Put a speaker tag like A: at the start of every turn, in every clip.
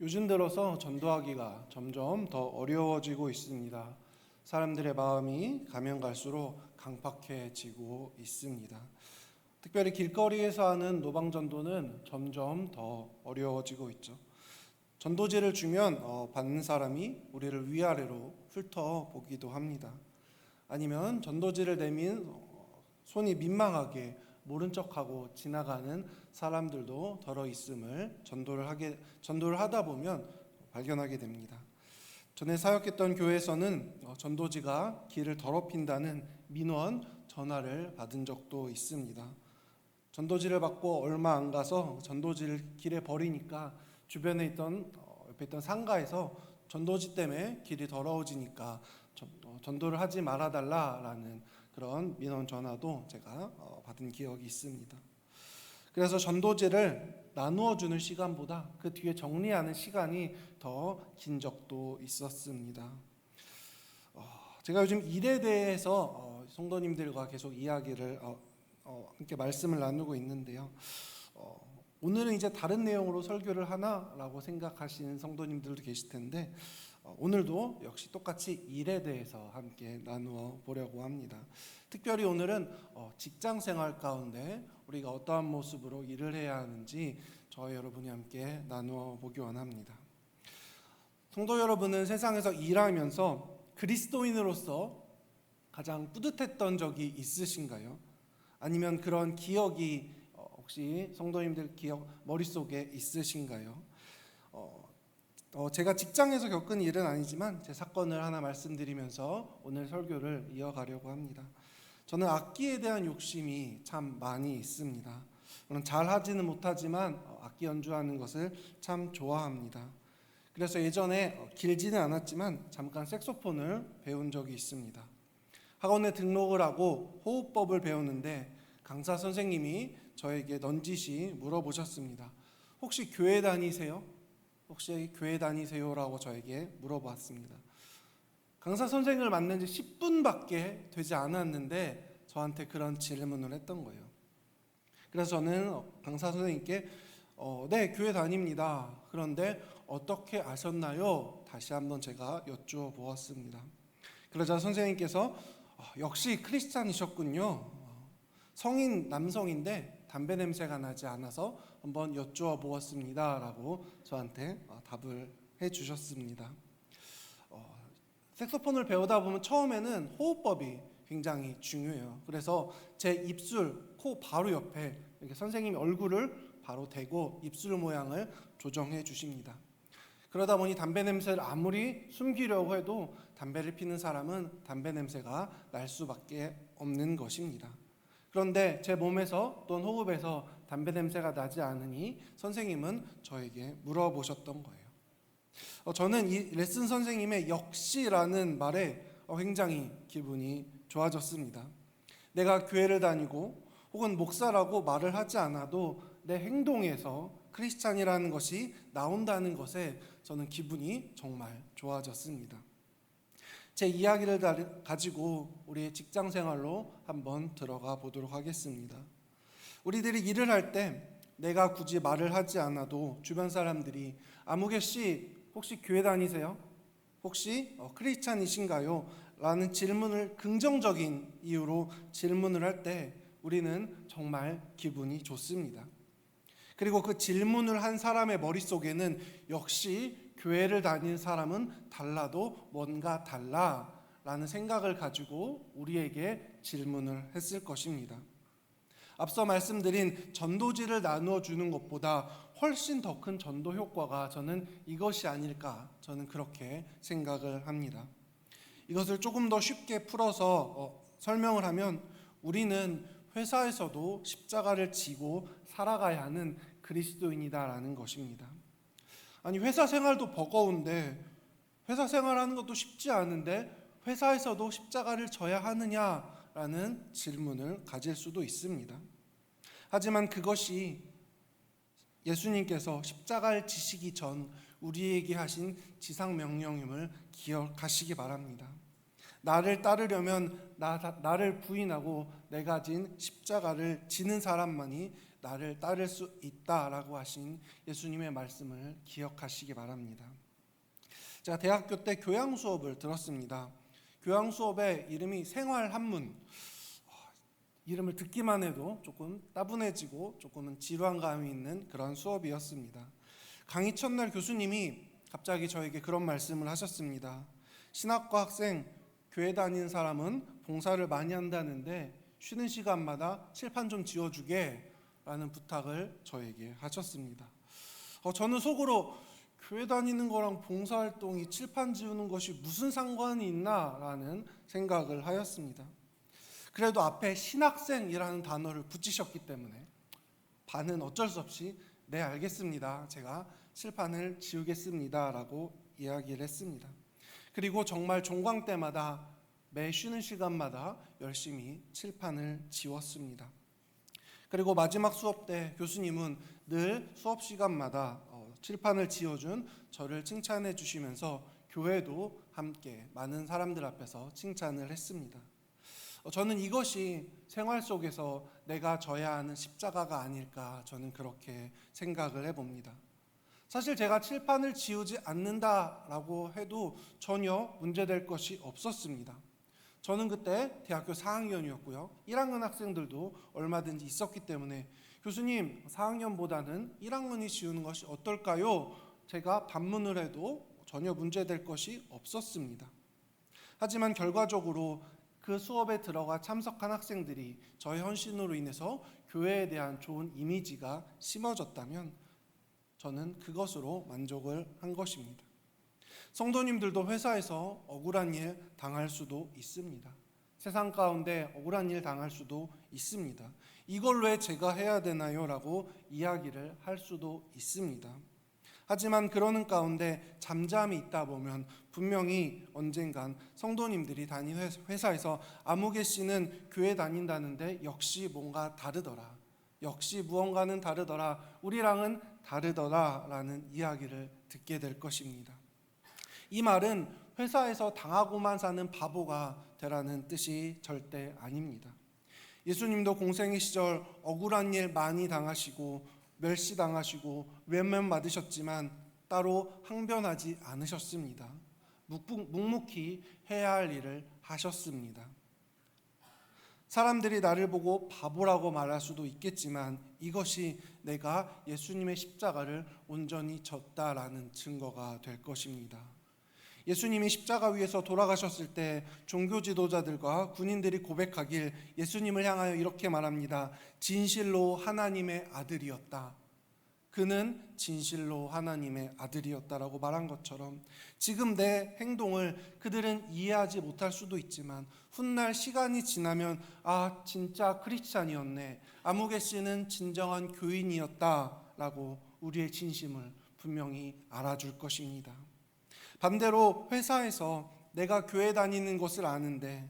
A: 요즘 들어서 전도하기가 점점 더 어려워지고 있습니다. 사람들의 마음이 가면 갈수록 강팍해지고 있습니다. 특별히 길거리에서 하는 노방 전도는 점점 더 어려워지고 있죠. 전도지를 주면 어, 받는 사람이 우리를 위아래로 훑어 보기도 합니다. 아니면 전도지를 내민 어, 손이 민망하게 모른 척하고 지나가는 사람들도 더러 있음을 전도를 하게 전도를 하다 보면 발견하게 됩니다. 전에 사역했던 교회에서는 어, 전도지가 길을 더럽힌다는 민원 전화를 받은 적도 있습니다. 전도지를 받고 얼마 안 가서 전도지를 길에 버리니까 주변에 있던 어, 옆에 있던 상가에서 전도지 때문에 길이 더러워지니까 전, 어, 전도를 하지 말아달라라는 그런 민원 전화도 제가 어, 받은 기억이 있습니다. 그래서 전도지를 나누어 주는 시간보다 그 뒤에 정리하는 시간이 더 긴 적도 있었습니다. 어, 제가 요즘 일에 대해서 어, 성도님들과 계속 이야기를 함께 말씀을 나누고 있는데요. 어, 오늘은 이제 다른 내용으로 설교를 하나라고 생각하시는 성도님들도 계실 텐데 어, 오늘도 역시 똑같이 일에 대해서 함께 나누어 보려고 합니다. 특별히 오늘은 어, 직장 생활 가운데 우리가 어떠한 모습으로 일을 해야 하는지 저와 여러분이 함께 나누어 보기 원합니다. 성도 여러분은 세상에서 일하면서 그리스도인으로서 가장 뿌듯했던 적이 있으신가요? 아니면 그런 기억이 어, 혹시 성도님들 기억 머릿속에 있으신가요? 어, 어, 제가 직장에서 겪은 일은 아니지만 제 사건을 하나 말씀드리면서 오늘 설교를 이어가려고 합니다. 저는 악기에 대한 욕심이 참 많이 있습니다. 물론 잘 하지는 못하지만 어, 악기 연주하는 것을 참 좋아합니다. 그래서 예전에 어, 길지는 않았지만 잠깐 색소폰을 배운 적이 있습니다. 학원에 등록을 하고 호흡법을 배우는데 강사 선생님이 저에게 넌지시 물어보셨습니다. 혹시 교회 다니세요? 혹시 교회 다니세요라고 저에게 물어봤습니다. 강사 선생을 만난 지 10분밖에 되지 않았는데 저한테 그런 질문을 했던 거예요. 그래서 저는 강사 선생님께 어, 네, 교회 다닙니다. 그런데 어떻게 아셨나요? 다시 한번 제가 여쭈어 보았습니다. 그러자 선생님께서 어, 역시 크리스찬이셨군요. 어, 성인 남성인데 담배 냄새가 나지 않아서 한번 여쭈어 보았습니다라고 저한테 어, 답을 해 주셨습니다. 어, 색소폰을 배우다 보면 처음에는 호흡법이 굉장히 중요해요. 그래서 제 입술, 코 바로 옆에 이렇게 선생님이 얼굴을 바로 대고 입술 모양을 조정해 주십니다. 그러다 보니 담배 냄새를 아무리 숨기려고 해도 담배를 피는 사람은 담배 냄새가 날 수밖에 없는 것입니다. 그런데 제 몸에서 또는 호흡에서 담배 냄새가 나지 않으니 선생님은 저에게 물어보셨던 거예요. 어, 저는 이 레슨 선생님의 역시라는 말에 어, 굉장히 기분이 좋아졌습니다. 내가 교회를 다니고 혹은 목사라고 말을 하지 않아도 내 행동에서 크리스찬이라는 것이 나온다는 것에 저는 기분이 정말 좋아졌습니다. 제 이야기를 가지고 우리의 직장 생활로 한번 들어가 보도록 하겠습니다. 우리들이 일을 할 때 내가 굳이 말을 하지 않아도 주변 사람들이 아무개 씨 혹시 교회 다니세요? 혹시 어, 크리스찬이신가요? 라는 질문을 긍정적인 이유로 질문을 할 때 우리는 정말 기분이 좋습니다. 그리고 그 질문을 한 사람의 머릿속에는 역시 교회를 다니는 사람은 달라도 뭔가 달라 라는 생각을 가지고 우리에게 질문을 했을 것입니다. 앞서 말씀드린 전도지를 나누어 주는 것보다 훨씬 더 큰 전도 효과가 저는 이것이 아닐까 저는 그렇게 생각을 합니다. 이것을 조금 더 쉽게 풀어서 어, 설명을 하면 우리는 회사에서도 십자가를 지고 살아가야 하는 그리스도인이다라는 것입니다. 아니 회사 생활도 버거운데 회사 생활하는 것도 쉽지 않은데 회사에서도 십자가를 져야 하느냐라는 질문을 가질 수도 있습니다. 하지만 그것이 예수님께서 십자가를 지시기 전 우리에게 하신 지상 명령임을 기억하시기 바랍니다. 나를 따르려면 나, 나를 부인하고 내가 진 십자가를 지는 사람만이 나를 따를 수 있다라고 하신 예수님의 말씀을 기억하시기 바랍니다. 제가 대학교 때 교양 수업을 들었습니다. 교양 수업의 이름이 생활 한문. 어, 이름을 듣기만 해도 조금 따분해지고 조금은 지루한 감이 있는 그런 수업이었습니다. 강의 첫날 교수님이 갑자기 저에게 그런 말씀을 하셨습니다. 신학과 학생 교회 다니는 사람은 봉사를 많이 한다는데 쉬는 시간마다 칠판 좀 지워주게 라는 부탁을 저에게 하셨습니다. 어, 저는 속으로 교회 다니는 거랑 봉사활동이 칠판 지우는 것이 무슨 상관이 있나 라는 생각을 하였습니다. 그래도 앞에 신학생이라는 단어를 붙이셨기 때문에 반은 어쩔 수 없이 네 알겠습니다. 제가 칠판을 지우겠습니다라고 이야기를 했습니다. 그리고 정말 종강 때마다 매 쉬는 시간마다 열심히 칠판을 지웠습니다. 그리고 마지막 수업 때 교수님은 늘 수업 시간마다 어, 칠판을 지워준 저를 칭찬해 주시면서 교회도 함께 많은 사람들 앞에서 칭찬을 했습니다. 어, 저는 이것이 생활 속에서 내가 져야 하는 십자가가 아닐까 저는 그렇게 생각을 해봅니다. 사실 제가 칠판을 지우지 않는다라고 해도 전혀 문제될 것이 없었습니다. 저는 그때 대학교 4학년이었고요. 1학년 학생들도 얼마든지 있었기 때문에 교수님 4학년보다는 1학년이 지우는 것이 어떨까요? 제가 반문을 해도 전혀 문제될 것이 없었습니다. 하지만 결과적으로 그 수업에 들어가 참석한 학생들이 저의 헌신으로 인해서 교회에 대한 좋은 이미지가 심어졌다면 저는 그것으로 만족을 한 것입니다. 성도님들도 회사에서 억울한 일 당할 수도 있습니다. 세상 가운데 억울한 일 당할 수도 있습니다. 이걸 왜 제가 해야 되나요? 라고 이야기를 할 수도 있습니다. 하지만 그러는 가운데 잠잠히 있다 보면 분명히 언젠간 성도님들이 다니는 회사에서 아무개 씨는 교회 다닌다는데 역시 뭔가 다르더라. 역시 무언가는 다르더라. 우리랑은 다르더라라는 이야기를 듣게 될 것입니다. 이 말은 회사에서 당하고만 사는 바보가 되라는 뜻이 절대 아닙니다. 예수님도 공생의 시절 억울한 일 많이 당하시고 멸시당하시고 외면 받으셨지만 따로 항변하지 않으셨습니다. 묵묵히 해야 할 일을 하셨습니다. 사람들이 나를 보고 바보라고 말할 수도 있겠지만 이것이 내가 예수님의 십자가를 온전히 졌다라는 증거가 될 것입니다. 예수님이 십자가 위에서 돌아가셨을 때 종교 지도자들과 군인들이 고백하길 예수님을 향하여 이렇게 말합니다. 진실로 하나님의 아들이었다. 그는 진실로 하나님의 아들이었다라고 말한 것처럼 지금 내 행동을 그들은 이해하지 못할 수도 있지만 훗날 시간이 지나면 아 진짜 크리스찬이었네 아무개 씨는 진정한 교인이었다라고 우리의 진심을 분명히 알아줄 것입니다. 반대로 회사에서 내가 교회 다니는 것을 아는데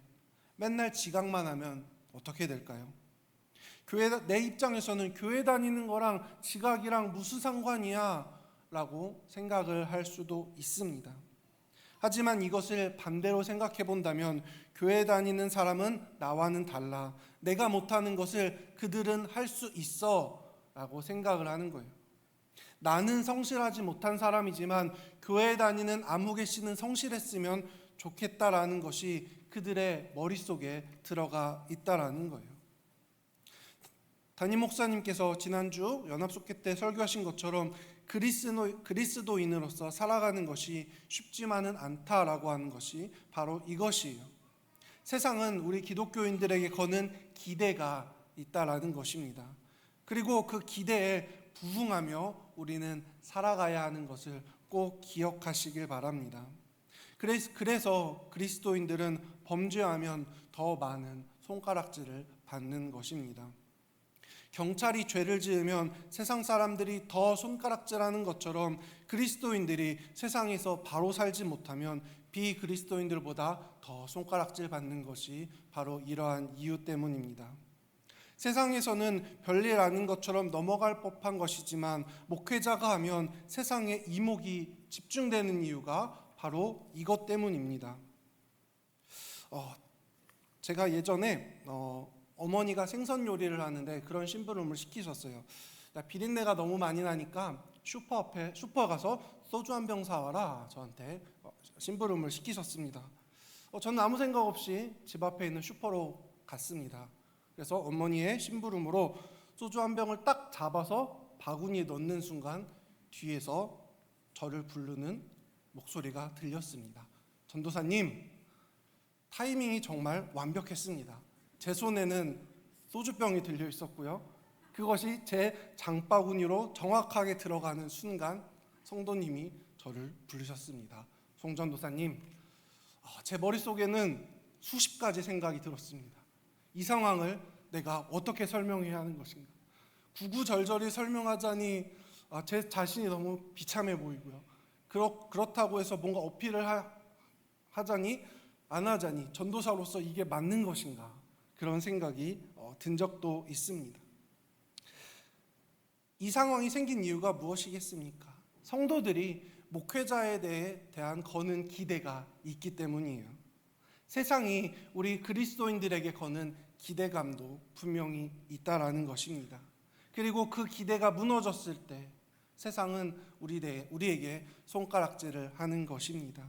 A: 맨날 지각만 하면 어떻게 될까요? 교회 내 입장에서는 교회 다니는 거랑 지각이랑 무슨 상관이야? 라고 생각을 할 수도 있습니다. 하지만 이것을 반대로 생각해 본다면 교회 다니는 사람은 나와는 달라. 내가 못하는 것을 그들은 할 수 있어. 라고 생각을 하는 거예요. 나는 성실하지 못한 사람이지만 교회 다니는 아무개 씨는 성실했으면 좋겠다라는 것이 그들의 머릿속에 들어가 있다라는 거예요. 담임 목사님께서 지난주 연합속회 때 설교하신 것처럼 그리스도, 그리스도인으로서 살아가는 것이 쉽지만은 않다라고 하는 것이 바로 이것이에요. 세상은 우리 기독교인들에게 거는 기대가 있다라는 것입니다. 그리고 그 기대에 부응하며 우리는 살아가야 하는 것을 꼭 기억하시길 바랍니다. 그래서 그리스도인들은 범죄하면 더 많은 손가락질을 받는 것입니다. 경찰이 죄를 지으면 세상 사람들이 더 손가락질하는 것처럼 그리스도인들이 세상에서 바로 살지 못하면 비그리스도인들보다 더 손가락질 받는 것이 바로 이러한 이유 때문입니다. 세상에서는 별일 아닌 것처럼 넘어갈 법한 것이지만 목회자가 하면 세상에 이목이 집중되는 이유가 바로 이것 때문입니다. 어, 제가 예전에 어, 어머니가 생선 요리를 하는데 그런 심부름을 시키셨어요. 야, 비린내가 너무 많이 나니까 슈퍼 앞에 슈퍼 가서 소주 한 병 사와라 저한테 어, 심부름을 시키셨습니다. 어, 저는 아무 생각 없이 집 앞에 있는 슈퍼로 갔습니다. 그래서 어머니의 심부름으로 소주 한 병을 딱 잡아서 바구니에 넣는 순간 뒤에서 저를 부르는 목소리가 들렸습니다. 전도사님, 타이밍이 정말 완벽했습니다. 제 손에는 소주병이 들려 있었고요. 그것이 제 장바구니로 정확하게 들어가는 순간 성도님이 저를 부르셨습니다. 송전도사님, 아, 제 머릿속에는 수십 가지 생각이 들었습니다. 이 상황을 내가 어떻게 설명해야 하는 것인가? 구구절절히 설명하자니 아, 제 자신이 너무 비참해 보이고요. 그렇, 그렇다고 해서 뭔가 어필을 하, 하자니 안 하자니 전도사로서 이게 맞는 것인가? 그런 생각이 어, 든 적도 있습니다. 이 상황이 생긴 이유가 무엇이겠습니까? 성도들이 목회자에 대해 대한 거는 기대가 있기 때문이에요. 세상이 우리 그리스도인들에게 거는 기대감도 분명히 있다라는 것입니다. 그리고 그 기대가 무너졌을 때 세상은 우리에게 손가락질을 하는 것입니다.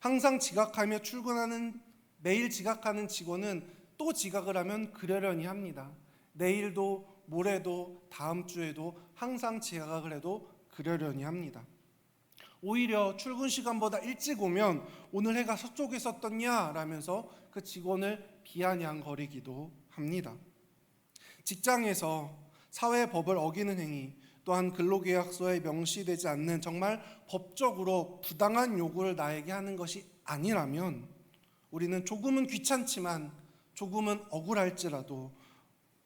A: 항상 지각하며 출근하는 매일 지각하는 직원은 또 지각을 하면 그러려니 합니다. 내일도 모레도 다음 주에도 항상 지각을 해도 그러려니 합니다. 오히려 출근 시간보다 일찍 오면 오늘 해가 서쪽에 있었더냐 라면서 그 직원을 비아냥거리기도 합니다. 직장에서 사회 법을 어기는 행위 또한 근로계약서에 명시되지 않는 정말 법적으로 부당한 요구를 나에게 하는 것이 아니라면 우리는 조금은 귀찮지만 조금은 억울할지라도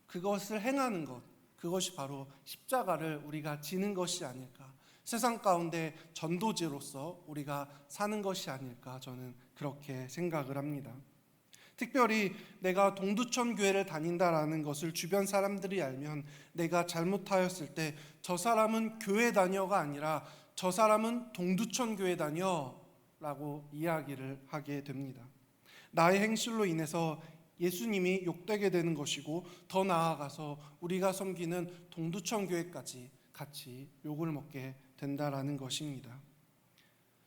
A: 그것을 행하는 것 그것이 바로 십자가를 우리가 지는 것이 아닐까 세상 가운데 전도지로서 우리가 사는 것이 아닐까 저는 그렇게 생각을 합니다. 특별히 내가 동두천 교회를 다닌다라는 것을 주변 사람들이 알면 내가 잘못하였을 때 저 사람은 교회 다녀가 아니라 저 사람은 동두천 교회 다녀라고 이야기를 하게 됩니다. 나의 행실로 인해서 예수님이 욕되게 되는 것이고 더 나아가서 우리가 섬기는 동두천 교회까지 같이 욕을 먹게 된다라는 것입니다.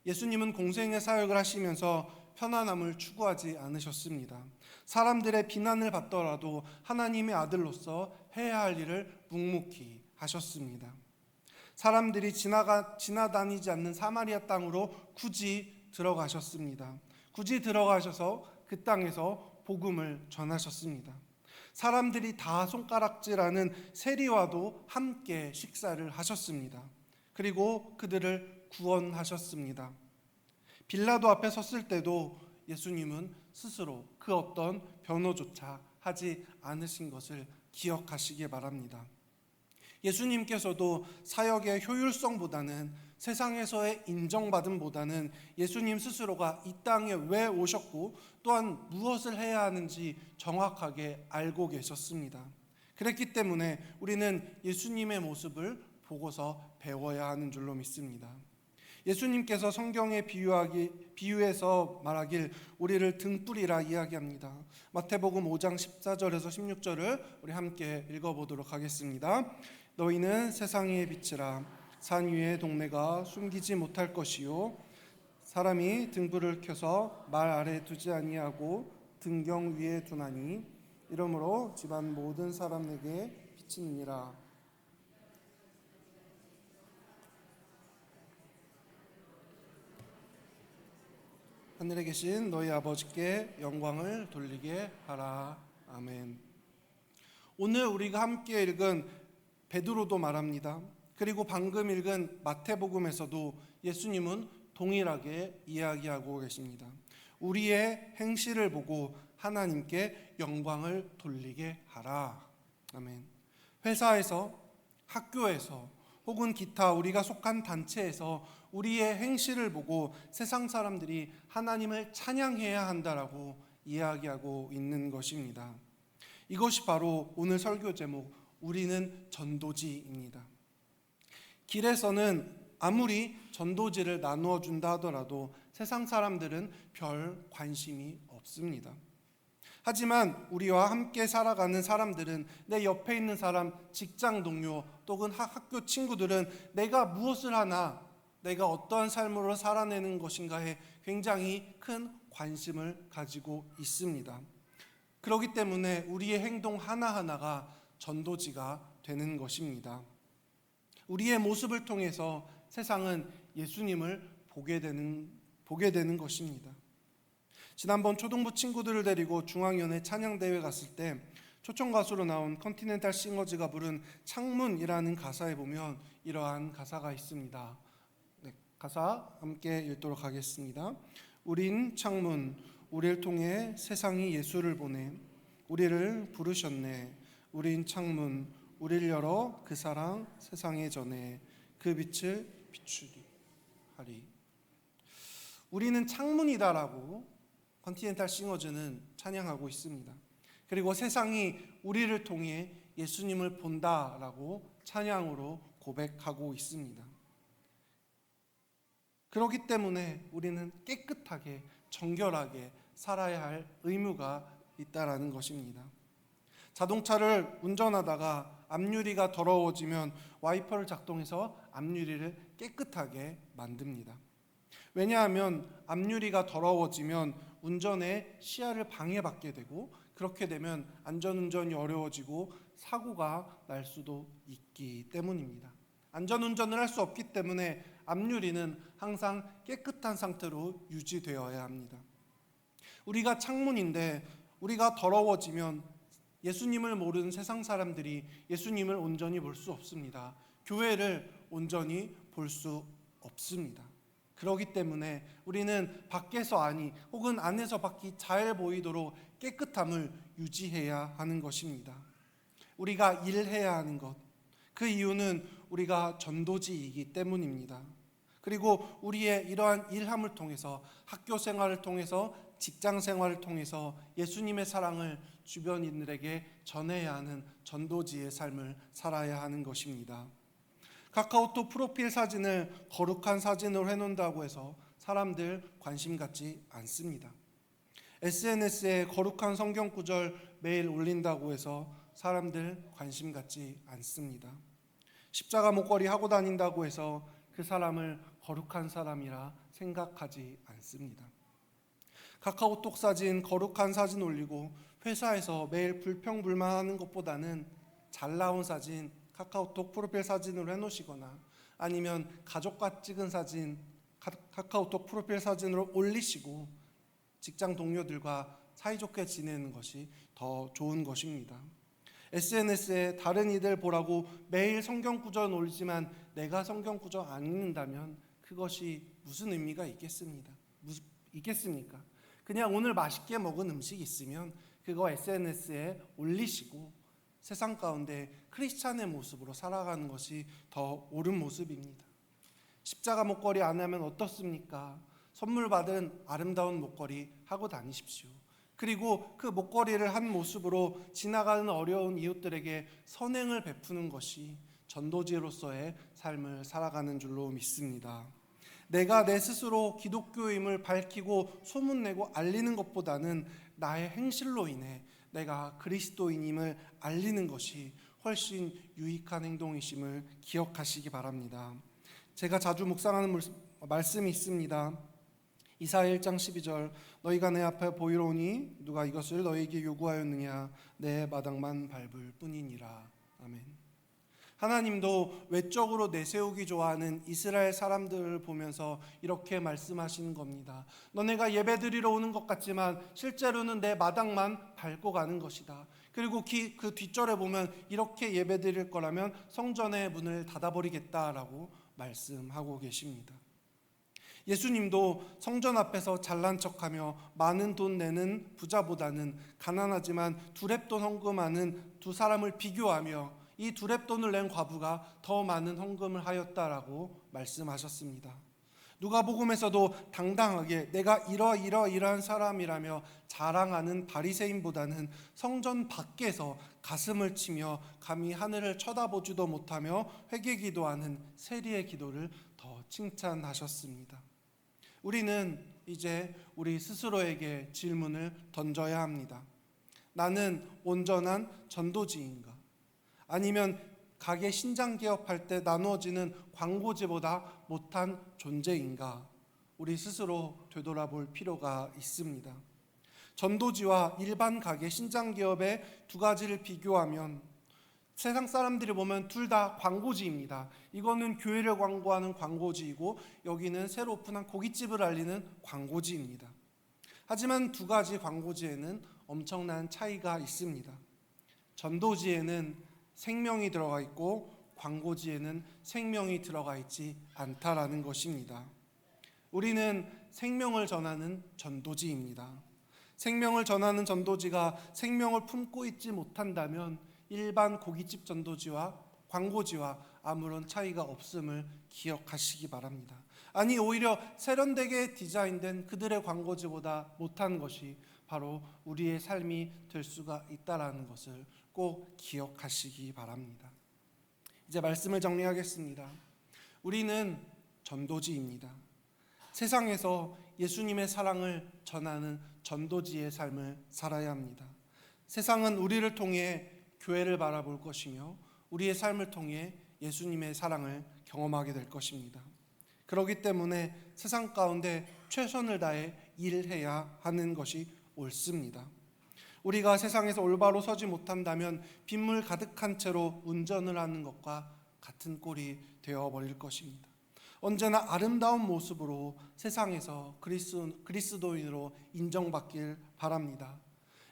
A: 예수님은 공생의 사역을 하시면서 편안함을 추구하지 않으셨습니다. 사람들의 비난을 받더라도 하나님의 아들로서 해야 할 일을 묵묵히 하셨습니다. 사람들이 지나가 지나다니지 않는 사마리아 땅으로 굳이 들어가셨습니다. 굳이 들어가셔서 그 땅에서 복음을 전하셨습니다. 사람들이 다 손가락질하는 세리와도 함께 식사를 하셨습니다. 그리고 그들을 구원하셨습니다. 빌라도 앞에 섰을 때도 예수님은 스스로 그 어떤 변호조차 하지 않으신 것을 기억하시기 바랍니다. 예수님께서도 사역의 효율성보다는 세상에서의 인정받음보다는 예수님 스스로가 이 땅에 왜 오셨고 또한 무엇을 해야 하는지 정확하게 알고 계셨습니다. 그랬기 때문에 우리는 예수님의 모습을 보고서 배워야 하는 줄로 믿습니다. 예수님께서 성경에 비유하기 비유해서 말하길 우리를 등불이라 이야기합니다. 마태복음 5장 14절에서 16절을 우리 함께 읽어 보도록 하겠습니다. 너희는 세상의 빛이라 산 위의 동네가 숨기지 못할 것이요 사람이 등불을 켜서 말 아래 두지 아니하고 등경 위에 두나니 이러므로 집안 모든 사람에게 비치느니라 하늘에 계신 너희 아버지께 영광을 돌리게 하라. 아멘. 오늘 우리가 함께 읽은 베드로도 말합니다. 그리고 방금 읽은 마태복음에서도 예수님은 동일하게 이야기하고 계십니다. 우리의 행실을 보고 하나님께 영광을 돌리게 하라. 아멘. 회사에서, 학교에서, 혹은 기타 우리가 속한 단체에서 우리의 행실을 보고 세상 사람들이 하나님을 찬양해야 한다라고 이야기하고 있는 것입니다. 이것이 바로 오늘 설교 제목 우리는 전도지입니다. 길에서는 아무리 전도지를 나누어 준다 하더라도 세상 사람들은 별 관심이 없습니다. 하지만 우리와 함께 살아가는 사람들은 내 옆에 있는 사람, 직장 동료 또는 학- 학교 친구들은 내가 무엇을 하나, 내가 어떠한 삶으로 살아내는 것인가에 굉장히 큰 관심을 가지고 있습니다. 그렇기 때문에 우리의 행동 하나하나가 전도지가 되는 것입니다. 우리의 모습을 통해서 세상은 예수님을 보게 되는 보게 되는 것입니다. 지난번 초등부 친구들을 데리고 중앙연회 찬양대회 갔을 때 초청 가수로 나온 컨티넨탈 싱어즈가 부른 창문이라는 가사에 보면 이러한 가사가 있습니다. 네, 가사 함께 읽도록 하겠습니다. 우린 창문, 우리를 통해 세상이 예수를 보내 우리를 부르셨네. 우린 창문, 우리를 열어 그 사랑 세상에 전해 그 빛을 비추리 하리. 우리는 창문이다라고 컨티넨탈 싱어즈는 찬양하고 있습니다. 그리고 세상이 우리를 통해 예수님을 본다라고 찬양으로 고백하고 있습니다. 그렇기 때문에 우리는 깨끗하게 정결하게 살아야 할 의무가 있다라는 것입니다. 자동차를 운전하다가 앞유리가 더러워지면 와이퍼를 작동해서 앞유리를 깨끗하게 만듭니다. 왜냐하면 앞유리가 더러워지면 운전에 시야를 방해받게 되고 그렇게 되면 안전운전이 어려워지고 사고가 날 수도 있기 때문입니다. 안전운전을 할 수 없기 때문에 앞유리는 항상 깨끗한 상태로 유지되어야 합니다. 우리가 창문인데 우리가 더러워지면 예수님을 모르는 세상 사람들이 예수님을 온전히 볼 수 없습니다. 교회를 온전히 볼 수 없습니다. 그렇기 때문에 우리는 밖에서 아니 혹은 안에서 밖이 잘 보이도록 깨끗함을 유지해야 하는 것입니다. 우리가 일해야 하는 것. 그 이유는 우리가 전도지이기 때문입니다. 그리고 우리의 이러한 일함을 통해서 학교 생활을 통해서 직장 생활을 통해서 예수님의 사랑을 주변인들에게 전해야 하는 전도지의 삶을 살아야 하는 것입니다. 카카오톡 프로필 사진을 거룩한 사진으로 해놓는다고 해서 사람들 관심 갖지 않습니다. SNS에 거룩한 성경 구절 매일 올린다고 해서 사람들 관심 갖지 않습니다. 십자가 목걸이 하고 다닌다고 해서 그 사람을 거룩한 사람이라 생각하지 않습니다. 카카오톡 사진 거룩한 사진 올리고 회사에서 매일 불평불만하는 것보다는 잘 나온 사진 카카오톡 프로필 사진으로 해놓으시거나 아니면 가족과 찍은 사진 카, 카카오톡 프로필 사진으로 올리시고 직장 동료들과 사이좋게 지내는 것이 더 좋은 것입니다. SNS에 다른 이들 보라고 매일 성경 구절 올리지만 내가 성경 구절 안 읽는다면 그것이 무슨 의미가 있겠습니다. 무슨 있겠습니까? 그냥 오늘 맛있게 먹은 음식 있으면 그거 SNS에 올리시고 세상 가운데 크리스찬의 모습으로 살아가는 것이 더 옳은 모습입니다. 십자가 목걸이 안 하면 어떻습니까? 선물 받은 아름다운 목걸이 하고 다니십시오. 그리고 그 목걸이를 한 모습으로 지나가는 어려운 이웃들에게 선행을 베푸는 것이 전도지로서의 삶을 살아가는 줄로 믿습니다. 내가 내 스스로 기독교임을 밝히고 소문내고 알리는 것보다는 나의 행실로 인해 내가 그리스도인임을 알리는 것이 훨씬 유익한 행동이심을 기억하시기 바랍니다. 제가 자주 묵상하는 말씀이 있습니다. 이사 1장 12절 너희가 내 앞에 보이로니 누가 이것을 너희에게 요구하였느냐 내 마당만 밟을 뿐이니라 아멘. 하나님도 외적으로 내세우기 좋아하는 이스라엘 사람들을 보면서 이렇게 말씀하시는 겁니다. 너네가 예배드리러 오는 것 같지만 실제로는 내 마당만 밟고 가는 것이다. 그리고 기, 그 뒷절에 보면 이렇게 예배드릴 거라면 성전의 문을 닫아버리겠다라고 말씀하고 계십니다. 예수님도 성전 앞에서 잘난 척하며 많은 돈 내는 부자보다는 가난하지만 두랩돈 헌금하는 두 사람을 비교하며 이 두랩돈을 낸 과부가 더 많은 헌금을 하였다라고 말씀하셨습니다. 누가복음에서도 당당하게 내가 이러 이러 이러한 사람이라며 자랑하는 바리새인보다는 성전 밖에서 가슴을 치며 감히 하늘을 쳐다보지도 못하며 회개 기도하는 세리의 기도를 더 칭찬하셨습니다. 우리는 이제 우리 스스로에게 질문을 던져야 합니다. 나는 온전한 전도지인가? 아니면 가게 신장 개업할 때 나누어지는 광고지보다 못한 존재인가? 우리 스스로 되돌아볼 필요가 있습니다. 전도지와 일반 가게 신장 기업의 두 가지를 비교하면 세상 사람들이 보면 둘 다 광고지입니다. 이거는 교회를 광고하는 광고지이고 여기는 새로 오픈한 고깃집을 알리는 광고지입니다. 하지만 두 가지 광고지에는 엄청난 차이가 있습니다. 전도지에는 생명이 들어가 있고 광고지에는 생명이 들어가 있지 않다라는 것입니다. 우리는 생명을 전하는 전도지입니다. 생명을 전하는 전도지가 생명을 품고 있지 못한다면 일반 고깃집 전도지와 광고지와 아무런 차이가 없음을 기억하시기 바랍니다. 아니 오히려 세련되게 디자인된 그들의 광고지보다 못한 것이 바로 우리의 삶이 될 수가 있다라는 것을 꼭 기억하시기 바랍니다. 이제 말씀을 정리하겠습니다. 우리는 전도지입니다. 세상에서 예수님의 사랑을 전하는 전도지의 삶을 살아야 합니다. 세상은 우리를 통해 교회를 바라볼 것이며 우리의 삶을 통해 예수님의 사랑을 경험하게 될 것입니다. 그렇기 때문에 세상 가운데 최선을 다해 일해야 하는 것이 옳습니다. 우리가 세상에서 올바로 서지 못한다면 빗물 가득한 채로 운전을 하는 것과 같은 꼴이 되어 버릴 것입니다. 언제나 아름다운 모습으로 세상에서 그리스, 그리스도인으로 인정받길 바랍니다.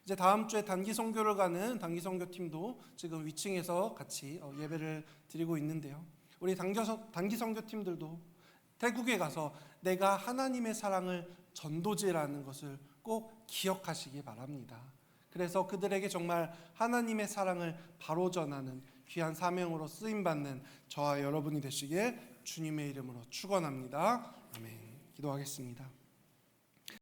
A: 이제 다음 주에 단기 선교를 가는 단기 선교 팀도 지금 위층에서 같이 어, 예배를 드리고 있는데요. 우리 단기 선교 팀들도 태국에 가서 내가 하나님의 사랑을 전도제라는 것을 꼭 기억하시기 바랍니다. 그래서 그들에게 정말 하나님의 사랑을 바로 전하는 귀한 사명으로 쓰임 받는 저와 여러분이 되시길 주님의 이름으로 축원합니다. 아멘. 기도하겠습니다.